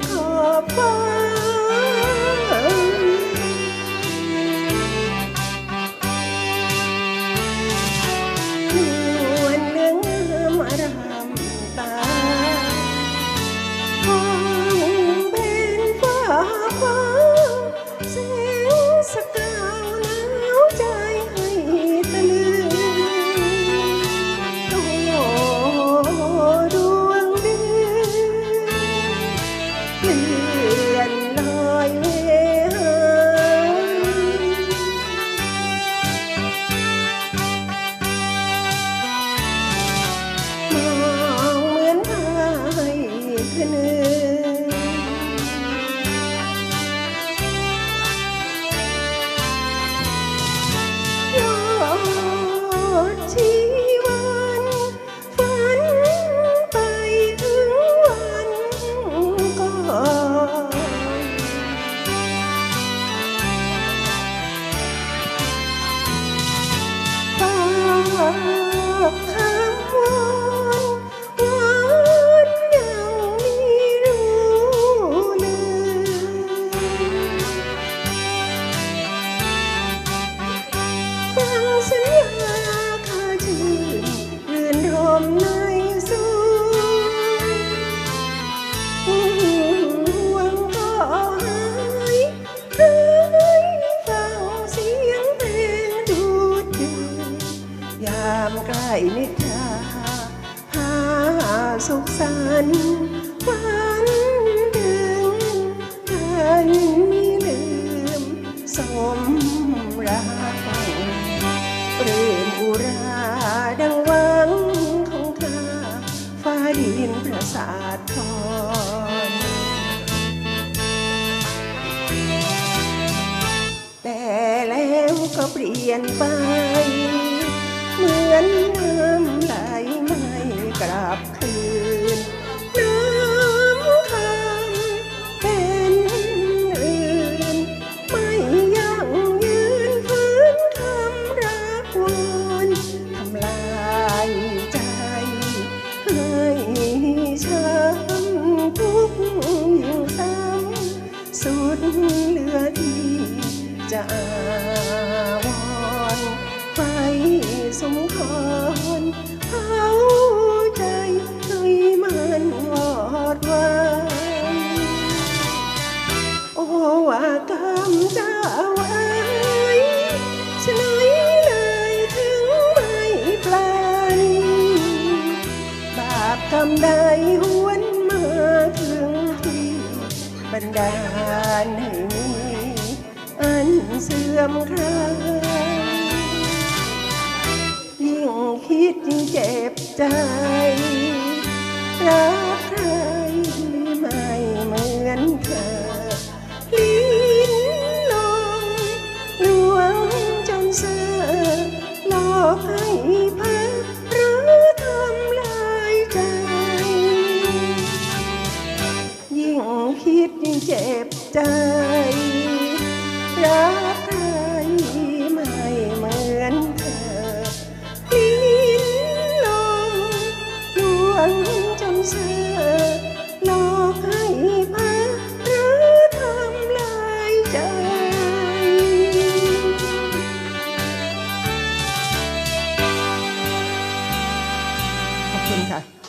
ข นรมในสูหวังก็หายหายฟังเสียงเพลงดูดดื่มยามใกล้นิทราหาสุขสันต์ฝันดึงกัน สาททอนแต่แล้วก็เปลี่ยนไป เหลือที่จะอาวรณ์ไฟสมครเผาใจให้มันวอดวายโอ้ว่ากรรมเจ้าไว้ฉะไหนเลยถึงไม่ปลานบาปกรรมใดหวนมาถึงที่บันดาลให้มีอัน เสื่อมคลายยิ่งคิดยิ่งเจ็บใจ รักใครไม่เหมือนเธอลิ้นลงลวงจนเสือหลอกให้พักหรือทำลายใจ ยิ่งคิดยิ่งเจ็บใจรัก ลวง